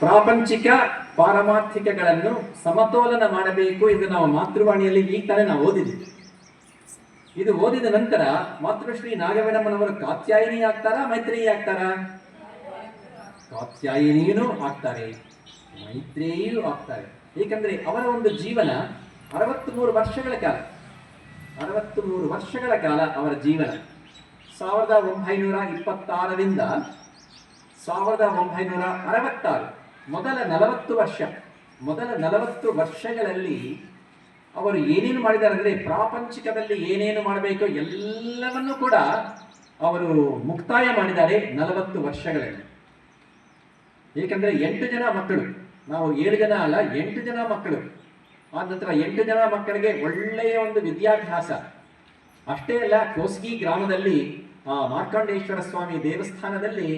ಪ್ರಾಪಂಚಿಕ, ಪಾರಮಾರ್ಥಿಕಗಳನ್ನು ಸಮತೋಲನ ಮಾಡಬೇಕು ಇದು ನಾವು ಮಾತೃವಾಣಿಯಲ್ಲಿ ಈ ತಲೆ ನಾವು ಓದಿದ್ವಿ. ಇದು ಓದಿದ ನಂತರ ಮಾತೃಶ್ರೀ ನಾಗವೇಣಮ್ಮನವರು ಕಾತ್ಯಾಯಿನಿ ಆಗ್ತಾರಾ, ಮೈತ್ರೇಯಿ ಆಗ್ತಾರಾ? ಕಾತ್ಯಾಯಿನಿಯೂ ಆಗ್ತಾರೆ, ಮೈತ್ರೇಯಿಯೂ ಆಗ್ತಾರೆ. ಏಕೆಂದರೆ ಅವರ ಒಂದು ಜೀವನ ಅರವತ್ತು ಮೂರು ವರ್ಷಗಳ ಕಾಲ ಅರವತ್ತು ಮೂರು ವರ್ಷಗಳ ಕಾಲ ಅವರ ಜೀವನ. ಸಾವಿರದ ಒಂಬೈನೂರ ಇಪ್ಪತ್ತಾರರಿಂದ ಸಾವಿರದ ಒಂಬೈನೂರ ಅರವತ್ತಾರು. ಮೊದಲ ನಲವತ್ತು ವರ್ಷ, ಮೊದಲ ನಲವತ್ತು ವರ್ಷಗಳಲ್ಲಿ ಅವರು ಏನೇನು ಮಾಡಿದ್ದಾರೆ ಅಂದರೆ ಪ್ರಾಪಂಚಿಕದಲ್ಲಿ ಏನೇನು ಮಾಡಬೇಕು ಎಲ್ಲವನ್ನೂ ಕೂಡ ಅವರು ಮುಕ್ತಾಯ ಮಾಡಿದ್ದಾರೆ ನಲವತ್ತು ವರ್ಷಗಳಲ್ಲಿ. ಏಕೆಂದರೆ ಎಂಟು ಜನ ಮಕ್ಕಳು, ನಾವು ಏಳು ಜನ ಅಲ್ಲ, ಎಂಟು ಜನ ಮಕ್ಕಳು. ಆ ನಂತರ ಎಂಟು ಜನ ಮಕ್ಕಳಿಗೆ ಒಳ್ಳೆಯ ಒಂದು ವಿದ್ಯಾಭ್ಯಾಸ. ಅಷ್ಟೇ ಅಲ್ಲ, ಕೋಸ್ಗಿ ಗ್ರಾಮದಲ್ಲಿ ಮಾರ್ಕಾಂಡೇಶ್ವರ ಸ್ವಾಮಿ ದೇವಸ್ಥಾನದಲ್ಲಿ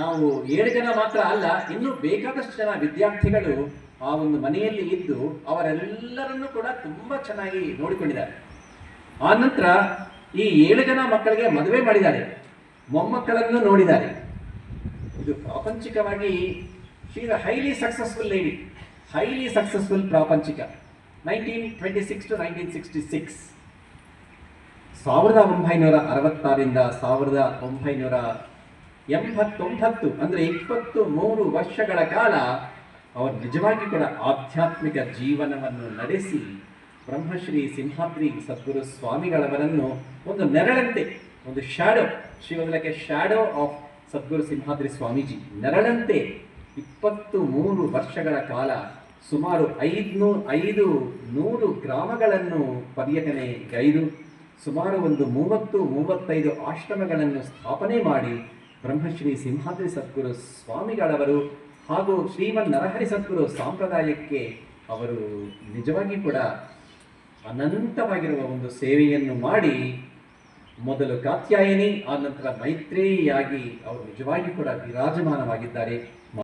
ನಾವು ಏಳು ಜನ ಮಾತ್ರ ಅಲ್ಲ, ಇನ್ನೂ ಬೇಕಾದಷ್ಟು ಜನ ವಿದ್ಯಾರ್ಥಿಗಳು ಆ ಒಂದು ಮನೆಯಲ್ಲಿ ಇದ್ದು ಅವರೆಲ್ಲರನ್ನೂ ಕೂಡ ತುಂಬಾ ಚೆನ್ನಾಗಿ ನೋಡಿಕೊಂಡಿದ್ದಾರೆ. ಆ ನಂತರ ಈ ಏಳು ಜನ ಮಕ್ಕಳಿಗೆ ಮದುವೆ ಮಾಡಿದ್ದಾರೆ. ಮೊಮ್ಮಕ್ಕಳನ್ನು ನೋಡಿದ್ದಾರೆ. ಇದು ಪ್ರಾಪಂಚಿಕವಾಗಿ she highly successful lady highly successful ಪ್ರಾಪಂಚಿಕ. Nineteen twenty six to nineteen sixty six ಸಾವಿರದ ಒಂಬೈನೂರ ಅರವತ್ತಾರರಿಂದ ಸಾವಿರದ ಒಂಬೈನೂರ ಎಂಬತ್ತೊಂಬತ್ತು, ಅಂದರೆ ಇಪ್ಪತ್ತು ಮೂರು ವರ್ಷಗಳ ಕಾಲ, ಅವರು ನಿಜವಾಗಿ ಕೂಡ ಆಧ್ಯಾತ್ಮಿಕ ಜೀವನವನ್ನು ನಡೆಸಿ ಬ್ರಹ್ಮಶ್ರೀ ಸಿಂಹಾದ್ರಿ ಸದ್ಗುರು ಸ್ವಾಮಿಗಳವರನ್ನು ಒಂದು ನೆರಳಂತೆ, ಒಂದು ಶ್ಯಾಡೋ ಶಿವಲಕ್ಕೆ ಶ್ಯಾಡೋ ಆಫ್ ಸದ್ಗುರು ಸಿಂಹಾದ್ರಿ ಸ್ವಾಮೀಜಿ ನೆರಳಂತೆ ಇಪ್ಪತ್ತು ಮೂರು ವರ್ಷಗಳ ಕಾಲ ಸುಮಾರು ಐದ್ನೂ ಐದು ನೂರು ಗ್ರಾಮಗಳನ್ನು ಪರ್ಯಟನೆ ಗೈದು ಸುಮಾರು ಒಂದು ಮೂವತ್ತು, ಮೂವತ್ತೈದು ಆಶ್ರಮಗಳನ್ನು ಸ್ಥಾಪನೆ ಮಾಡಿ ಬ್ರಹ್ಮಶ್ರೀ ಸಿಂಹಾದ್ರಿ ಸದ್ಗುರು ಸ್ವಾಮಿಗಳವರು ಹಾಗೂ ಶ್ರೀಮನ್ ನರಹರಿ ಸದ್ಗುರು ಸಾಂಪ್ರದಾಯಕ್ಕೆ ಅವರು ನಿಜವಾಗಿ ಕೂಡ ಅನಂತವಾಗಿರುವ ಒಂದು ಸೇವೆಯನ್ನು ಮಾಡಿ ಮೊದಲು ಕಾತ್ಯಾಯಿನಿ, ಆ ನಂತರ ಮೈತ್ರೇಯಿಯಾಗಿ ಅವರು ನಿಜವಾಗಿ ಕೂಡ ವಿರಾಜಮಾನವಾಗಿದ್ದಾರೆ.